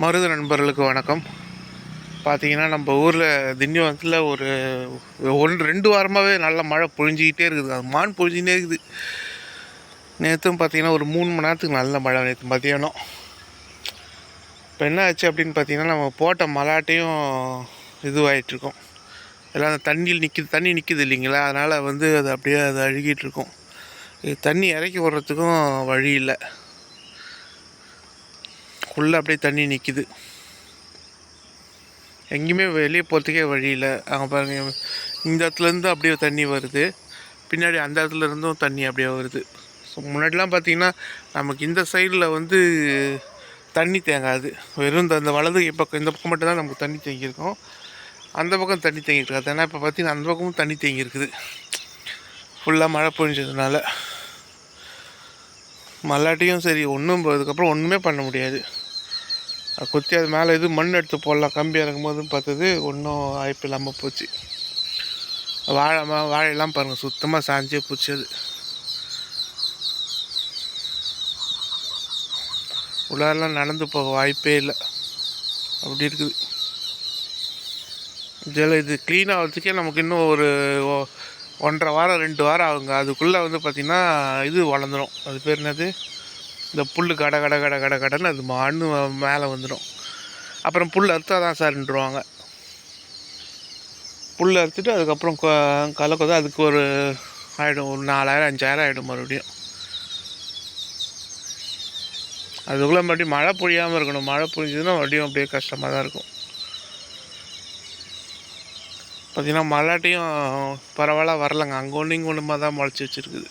மருத நண்பர்களுக்கு வணக்கம். பார்த்தீங்கன்னா நம்ம ஊரில் திண்டிவனத்தில் ஒரு ஒன்று ரெண்டு வாரமாகவே நல்ல மழை பொழிஞ்சிக்கிட்டே இருக்குது. அது மான் பொழிஞ்சிக்கிட்டே இருக்குது. நேற்றும் பார்த்தீங்கன்னா ஒரு மூணு மணி நேரத்துக்கு நல்ல மழை நேற்று மதியானம் இப்போ என்ன ஆச்சு அப்படின்னு பார்த்தீங்கன்னா நம்ம போட்ட மலாட்டையும் இதுவாகிட்ருக்கோம் எல்லாம் அந்த தண்ணியில் நிற்கிது தண்ணி நிற்கிது இல்லைங்களா? அதனால் வந்து அது அப்படியே அது அழுகிட்டு இருக்கும் இது தண்ணி இறக்கி விட்றதுக்கும் வழி இல்லை. ஃபுல்லாக அப்படியே தண்ணி நிற்கிது எங்கேயுமே வெளியே போகிறதுக்கே வழியில் அங்கே பாருங்கள் இந்த இடத்துலேருந்து அப்படியே தண்ணி வருது. பின்னாடி அந்த இடத்துல இருந்தும் தண்ணி அப்படியே வருது. ஸோ முன்னாடிலாம் பார்த்தீங்கன்னா நமக்கு இந்த சைடில் வந்து தண்ணி தேங்காது. வெறும் இந்த அந்த வலது பக்கம் இந்த பக்கம் மட்டும்தான் நமக்கு தண்ணி தேங்கியிருக்கும். அந்த பக்கம் தண்ணி தேங்கிட்டு இருக்காது. ஏன்னா இப்போ பார்த்தீங்கன்னா அந்த பக்கமும் தண்ணி தேங்கியிருக்குது. ஃபுல்லாக மழை பொழிஞ்சதுனால. மல்லாட்டியும் சரி ஒன்றும் போகிறதுக்கப்புறம் ஒன்றுமே பண்ண முடியாது. குத்தி அது மேலே இது மண் எடுத்து போடலாம். கம்பி இறங்கும் போது பார்த்தது ஒன்றும் வாய்ப்பு இல்லாமல் போச்சு. வாழை வாழையெல்லாம் பாருங்கள் சுத்தமாக சாஞ்சே போச்சு அது. உள்ளாரெல்லாம் நடந்து போக வாய்ப்பே இல்லை. அப்படி இருக்குது. இதில் இது க்ளீன் ஆகிறதுக்கே நமக்கு இன்னும் ஒரு ஒன்றரை வாரம் ரெண்டு வாரம் ஆகுங்க. அதுக்குள்ளே வந்து பார்த்திங்கன்னா இது வளர்ந்துடும் அது பேர் என்னது? இந்த புல் கட கட கட கட கடன்னு அது மண்ணு மேலே வந்துடும். அப்புறம் புல் அறுத்தா தான் சார்ன்றுவாங்க. புல் அறுத்துட்டு அதுக்கப்புறம் கொ- களை அதுக்கு ஒரு ஆகிடும் ஒரு நாலாயிரம் அஞ்சாயிரம் ஆகிடும் மறுபடியும். அதுக்குள்ளே மறுபடியும் மழை பொழியாமல் இருக்கணும். மழை பொழிஞ்சதுன்னா மறுபடியும் அப்படியே கஷ்டமாக தான் இருக்கும். பார்த்திங்கன்னா மல்லாட்டையும் பரவாயில்ல வரலங்க. அங்கே ஒன்று இங்கே ஒன்றுமா தான் முளைச்சி வச்சுருக்குது.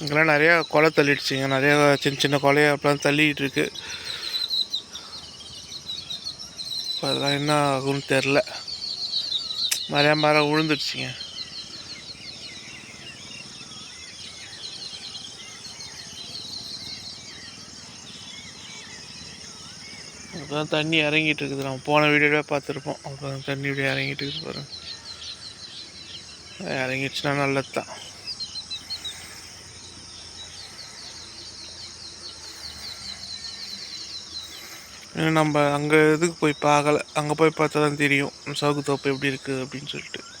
இங்கெல்லாம் நிறையா கொலை தள்ளிடுச்சிங்க. நிறையா சின்ன சின்ன கொலையை அப்படிலாம் தள்ளிக்கிட்டு இருக்கு இப்போ அதெல்லாம் என்ன ஆகும்னு தெரில. நிறையா மரம் விழுந்துடுச்சிங்க அப்போதான் தண்ணி இறங்கிட்டு இருக்குது நம்ம போன வீடியோவே பார்த்துருப்போம். அப்போ தண்ணி இப்படி இறங்கிட்டு இருக்குது பாருங்க. இறங்கிடுச்சுன்னா நல்லது தான் நம்ம அங்கே இதுக்கு போய் பார்க்கல. அங்கே போய் பார்த்தா தான் தெரியும் சவுக்கு தோப்பு எப்படி இருக்குது அப்படின்னு சொல்லிட்டு.